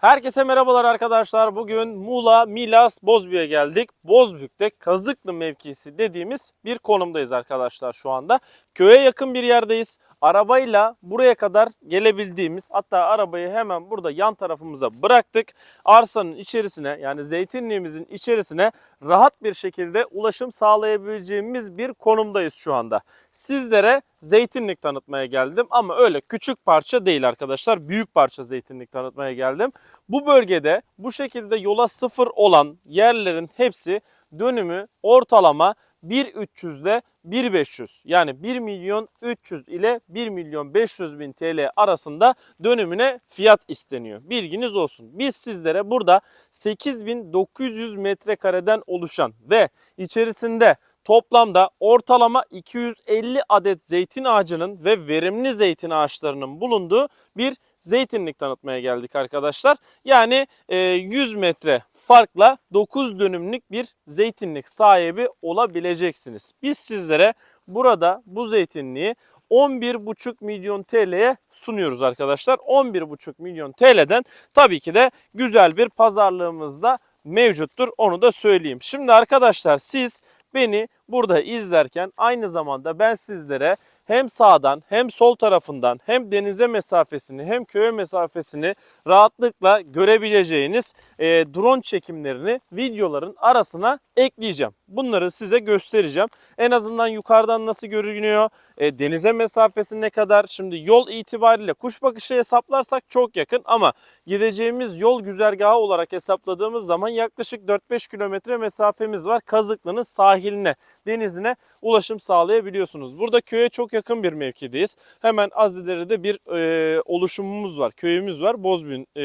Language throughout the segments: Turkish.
Herkese merhabalar arkadaşlar. Bugün Muğla, Milas, Bozbük'e geldik. Bozbük'te Kazıklı mevkisi dediğimiz bir konumdayız arkadaşlar şu anda. Köye yakın bir yerdeyiz. Arabayla buraya kadar gelebildiğimiz hatta arabayı hemen burada yan tarafımıza bıraktık. Arsanın içerisine yani zeytinliğimizin içerisine rahat bir şekilde ulaşım sağlayabileceğimiz bir konumdayız şu anda. Sizlere zeytinlik tanıtmaya geldim ama öyle küçük parça değil arkadaşlar. Büyük parça zeytinlik tanıtmaya geldim. Bu bölgede bu şekilde yola sıfır olan yerlerin hepsi dönümü ortalama 1.300 ile 1.500 yani 1 milyon 300 ile 1 milyon 500 bin TL arasında dönümüne fiyat isteniyor. Bilginiz olsun. Biz sizlere burada 8900 metrekareden oluşan ve içerisinde toplamda ortalama 250 adet zeytin ağacının ve verimli zeytin ağaçlarının bulunduğu bir zeytinlik tanıtmaya geldik arkadaşlar. Yani e, 100 metre farkla 9 dönümlük bir zeytinlik sahibi olabileceksiniz. Biz sizlere burada bu zeytinliği 11,5 milyon TL'ye sunuyoruz arkadaşlar. 11,5 milyon TL'den tabii ki de güzel bir pazarlığımız da mevcuttur. Onu da söyleyeyim. Şimdi arkadaşlar siz beni burada izlerken aynı zamanda ben sizlere hem sağdan hem sol tarafından hem denize mesafesini hem köye mesafesini rahatlıkla görebileceğiniz e, drone çekimlerini videoların arasına ekleyeceğim. Bunları size göstereceğim. En azından yukarıdan nasıl görünüyor, e, denize mesafesi ne kadar. Şimdi yol itibariyle kuş bakışı hesaplarsak çok yakın ama gideceğimiz yol güzergahı olarak hesapladığımız zaman yaklaşık 4-5 kilometre mesafemiz var. Kazıklı'nın sahiline, denizine ulaşım sağlayabiliyorsunuz. Burada köye çok yakın bir mevkideyiz. Hemen az bir e, oluşumumuz var, köyümüz var. Bozbün e,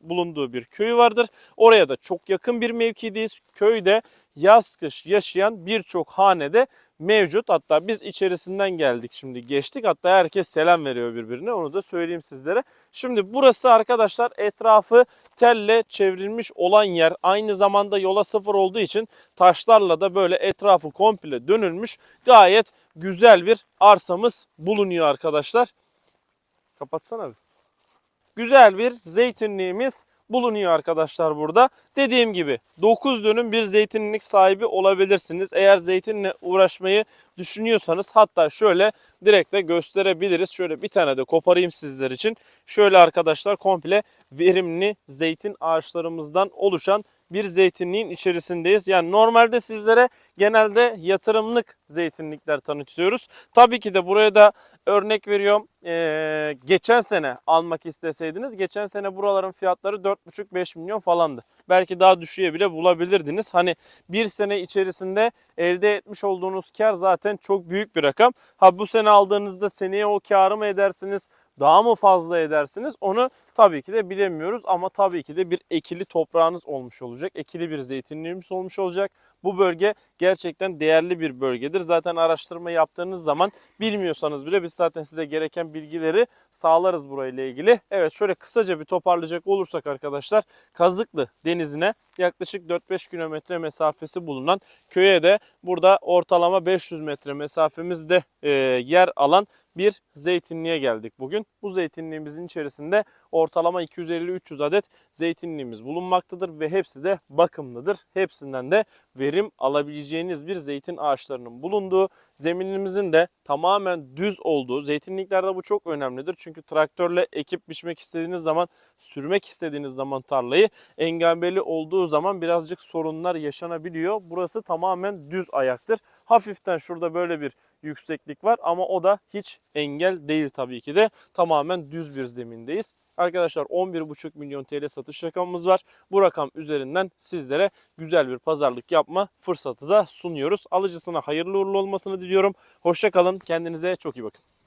bulunduğu bir köy vardır. Oraya da çok yakın bir mevkideyiz. Köyde yaz kış yaşayan birçok hanede mevcut. Hatta biz içerisinden geldik şimdi geçtik. Hatta herkes selam veriyor birbirine onu da söyleyeyim sizlere. Şimdi burası arkadaşlar etrafı telle çevrilmiş olan yer. Aynı zamanda yola sıfır olduğu için taşlarla da böyle etrafı komple dönülmüş. Gayet güzel bir arsamız bulunuyor arkadaşlar. Kapatsana bir. Güzel bir zeytinliğimiz bulunuyor arkadaşlar burada. Dediğim gibi 9 dönüm bir zeytinlik sahibi olabilirsiniz. Eğer zeytinle uğraşmayı düşünüyorsanız hatta şöyle direkt de gösterebiliriz. Şöyle bir tane de koparayım sizler için. Şöyle arkadaşlar komple verimli zeytin ağaçlarımızdan oluşan bir zeytinliğin içerisindeyiz. Yani normalde sizlere genelde yatırımlık zeytinlikler tanıtıyoruz. Tabii ki de buraya da örnek veriyorum. Ee, geçen sene almak isteseydiniz geçen sene buraların fiyatları 4,5-5 milyon falandı. Belki daha düşüğe bile bulabilirdiniz. Hani bir sene içerisinde elde etmiş olduğunuz kar zaten çok büyük bir rakam. Ha bu sene aldığınızda seneye o karı mı edersiniz? Daha mı fazla edersiniz? Onu tabii ki de bilemiyoruz ama tabii ki de bir ekili toprağınız olmuş olacak. Ekili bir zeytinliğimiz olmuş olacak. Bu bölge gerçekten değerli bir bölgedir. Zaten araştırma yaptığınız zaman bilmiyorsanız bile biz zaten size gereken bilgileri sağlarız burayla ilgili. Evet şöyle kısaca bir toparlayacak olursak arkadaşlar Kazıklı denizine yaklaşık 4-5 kilometre mesafesi bulunan köye de burada ortalama 500 metre mesafemizde e, yer alan bir zeytinliğe geldik bugün. Bu zeytinliğimizin içerisinde ortalama 250-300 adet zeytinliğimiz bulunmaktadır ve hepsi de bakımlıdır. Hepsinden de verim alabileceğiniz bir zeytin ağaçlarının bulunduğu, zeminimizin de tamamen düz olduğu, zeytinliklerde bu çok önemlidir. Çünkü traktörle ekip biçmek istediğiniz zaman, sürmek istediğiniz zaman tarlayı engebeli olduğu zaman birazcık sorunlar yaşanabiliyor. Burası tamamen düz ayaktır. Hafiften şurada böyle bir yükseklik var ama o da hiç engel değil tabii ki de. Tamamen düz bir zemindeyiz. Arkadaşlar 11,5 milyon TL satış rakamımız var. Bu rakam üzerinden sizlere güzel bir pazarlık yapma fırsatı da sunuyoruz. Alıcısına hayırlı uğurlu olmasını diliyorum. Hoşçakalın. Kendinize çok iyi bakın.